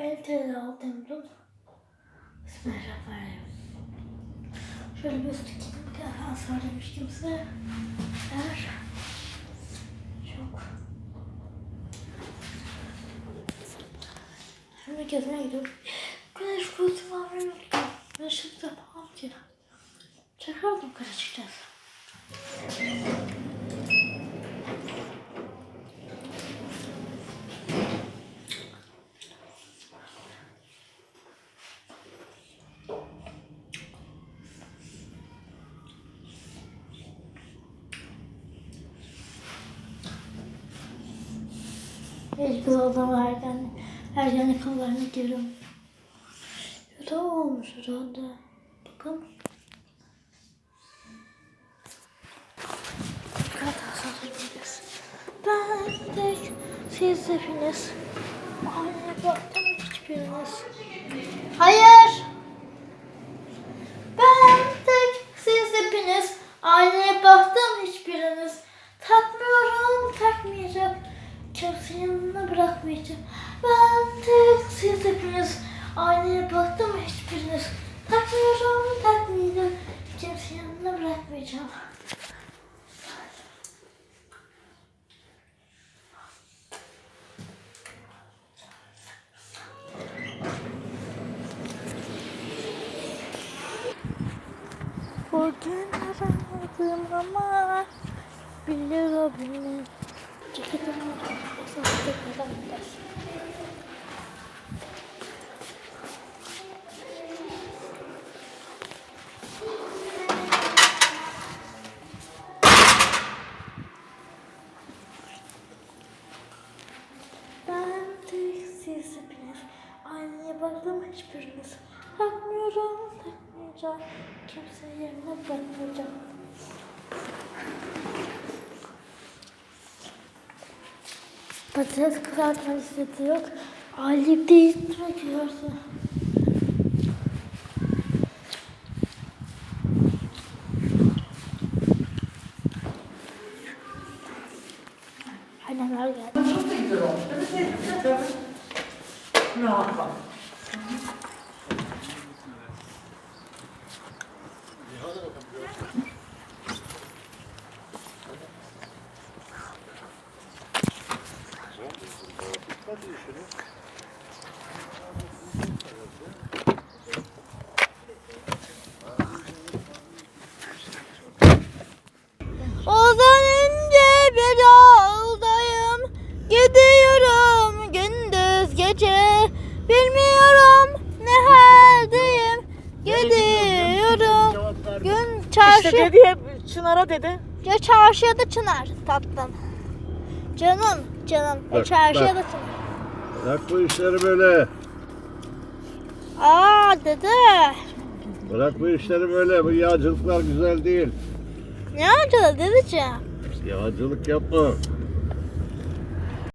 El teli aldım dur. Bismillahirrahmanirrahim. Şöyle bir üstü bir daha söylemiştim size. Eğer çok Şimdi gezmeye gidiyorum. Güneş kurusu var benim yok. Ben şimdi yapamam ki. Tekrar. Kız odama ergen, ergen yakalarını gidiyorum. Yuta olmuş herhalde. Bakın. Ben tek siz hepiniz. Anne baktım hiçbiriniz. Hayır. Ben tek siz hepiniz. Aynaya baktım hiçbiriniz. Takmıyorum takmayacağım. Kimsenin yanına bırakmayacağım. Ben tek siz hepiniz. Aynaya baktım hiçbiriniz. Takmıyorum takmayacağım. Kimsenin yanına bırakmayacağım. Bugün aramadım ama beni. Ceketim var. Aslında tekneden gideriz. Ben tek siz hepiniz. Aynaya baktım hiçbiriniz. Takmıyorum, takmayacağım. Kimse yerine bırakmayacağım. Patates kızartma listesi yok. Ali değiştirmek yiyorsun. Annemler geldi. Çok güzel? Tabii. Ne yapalım? Ozan ince bir yoldayım. Gidiyorum gündüz gece. Bilmiyorum ne haldeyim. Gidiyorum Gün çarşı İşte dedi hep Çınar'a dedi. Ya çarşı ya da çınar tatlım. Canım canım. Bak, çarşı bak. ya da çınar Bırak bu işleri böyle. Aa dede Bırak bu işleri böyle. Bu yağcılıklar güzel değil. Ne acaba dedeciğim Yağcılık yapma.